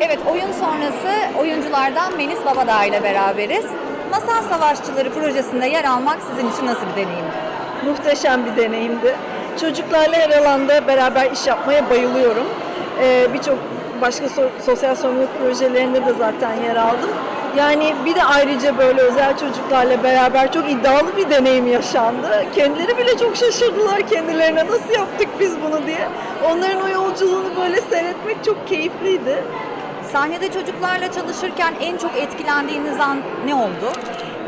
Evet, oyun sonrası oyunculardan Melis Babadağ ile beraberiz. Masal Savaşçıları projesinde yer almak sizin için nasıl bir deneyimdi? Muhteşem bir deneyimdi. Çocuklarla her alanda beraber iş yapmaya bayılıyorum. Ee, Birçok başka so- sosyal sorumluluk projelerinde de zaten yer aldım. Yani bir de ayrıca böyle özel çocuklarla beraber çok iddialı bir deneyim yaşandı. Kendileri bile çok şaşırdılar kendilerine nasıl yaptık biz bunu diye. Onların o yolculuğunu böyle seyretmek çok keyifliydi. Sahnede çocuklarla çalışırken en çok etkilendiğiniz an ne oldu?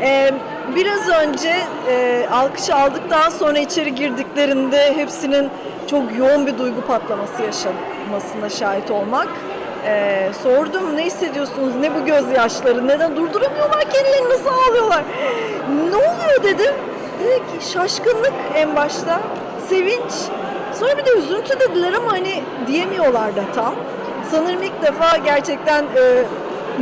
Ee, biraz önce e, alkış aldıktan sonra içeri girdiklerinde hepsinin çok yoğun bir duygu patlaması yaşamasına şahit olmak. Ee, sordum ne hissediyorsunuz, ne bu gözyaşları, neden durduramıyorlar kendilerini, nasıl ağlıyorlar? Ne oluyor dedim. Dedi ki şaşkınlık en başta, sevinç, sonra bir de üzüntü dediler ama hani diyemiyorlar da tam. Sanırım ilk defa gerçekten e,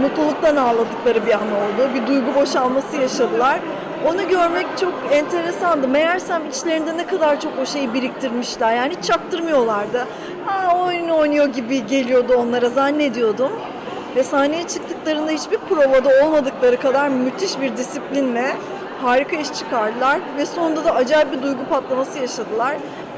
mutluluktan ağladıkları bir an oldu. Bir duygu boşalması yaşadılar. Onu görmek çok enteresandı. Meğersem içlerinde ne kadar çok o şeyi biriktirmişler. Yani hiç çaktırmıyorlardı. Ha oyun oynuyor gibi geliyordu onlara zannediyordum. Ve sahneye çıktıklarında hiçbir provada olmadıkları kadar müthiş bir disiplinle harika iş çıkardılar. Ve sonunda da acayip bir duygu patlaması yaşadılar.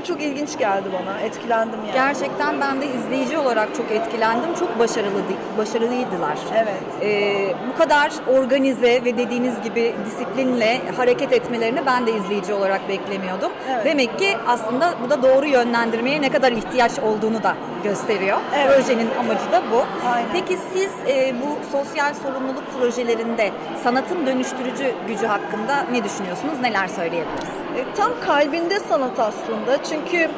Çok ilginç geldi bana. Etkilendim yani. Gerçekten ben de izleyici olarak çok etkilendim. Çok başarılı başarılıydılar. Evet. Ee, bu kadar organize ve dediğiniz gibi disiplinle hareket etmelerini ben de izleyici olarak beklemiyordum. Evet. Demek ki aslında bu da doğru yönlendirmeye ne kadar ihtiyaç olduğunu da gösteriyor. Evet. Projenin amacı da bu. Aynen. Peki siz e, bu sosyal sorumluluk projelerinde sanatın dönüştürücü gücü hakkında ne düşünüyorsunuz? Neler söyleyebiliriz? E, tam kalbinde sanat aslında. Çünkü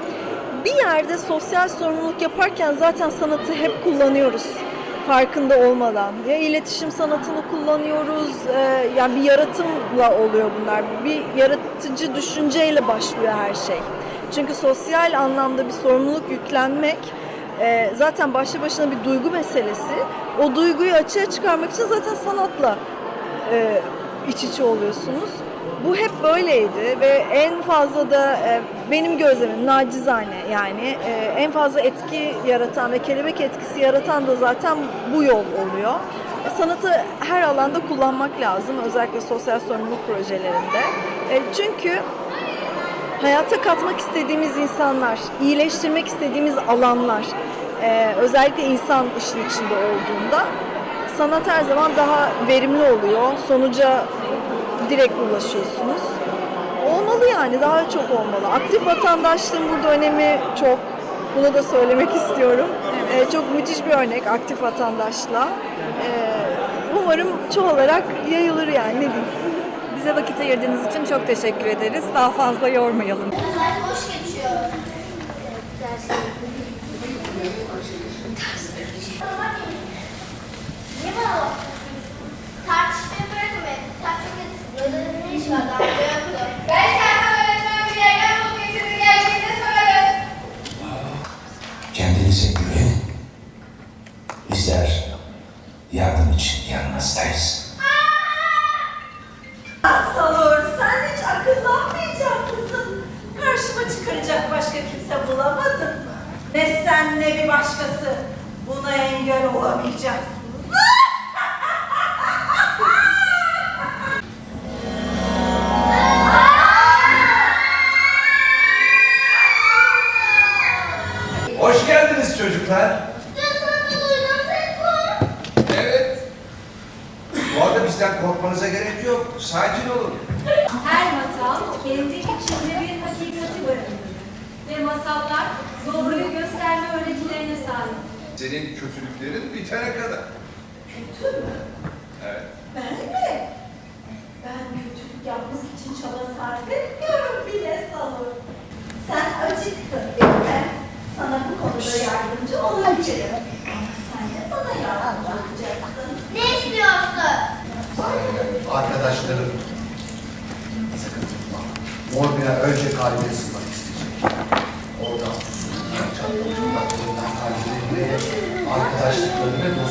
bir yerde sosyal sorumluluk yaparken zaten sanatı hep kullanıyoruz farkında olmadan. Ya iletişim sanatını kullanıyoruz, e, yani bir yaratımla oluyor bunlar. Bir yaratıcı düşünceyle başlıyor her şey. Çünkü sosyal anlamda bir sorumluluk yüklenmek e, zaten başlı başına bir duygu meselesi. O duyguyu açığa çıkarmak için zaten sanatla e, iç içe oluyorsunuz. Bu hep böyleydi ve en fazla da e, benim gözlemim nacizane yani e, en fazla etki yaratan ve kelebek etkisi yaratan da zaten bu yol oluyor. E, sanatı her alanda kullanmak lazım özellikle sosyal sorumluluk projelerinde. E, çünkü hayata katmak istediğimiz insanlar, iyileştirmek istediğimiz alanlar, e, özellikle insan işin içinde olduğunda sanat her zaman daha verimli oluyor. Sonuca direkt ulaşıyorsunuz. Olmalı yani, daha çok olmalı. Aktif vatandaşlığın burada önemi çok. Bunu da söylemek istiyorum. E, çok müthiş bir örnek aktif vatandaşlığa. E, umarım çoğalarak yayılır yani ne diyeyim. Bize vakit ayırdığınız için çok teşekkür ederiz. Daha fazla yormayalım. Güzel hoş geçiyor. Ders. Ne sen ne bir başkası buna engel olamayacaksınız. Hoş geldiniz çocuklar. Evet. Bu arada bizden korkmanıza gerek yok. Sakin olun. Her masal kendi içinde bir. Ve masallar doğruyu gösterme öğretilerine sahip. Senin kötülüklerin bitene kadar. Kötü mü? Evet. Ben mi? Ben kötülük yapmak için çaba sarf etmiyorum bile Salur. Sen acıktın değil mi? Sana bu konuda yardımcı olabilirim. Ama sen de bana yardımcı olacaksın. Ne istiyorsun? arkadaşlarım sıkıntı var. Morbina önce kalbine sızmak isteyecek. Oradan çatlatımdan oradan kalplerine arkadaşlıklarını ve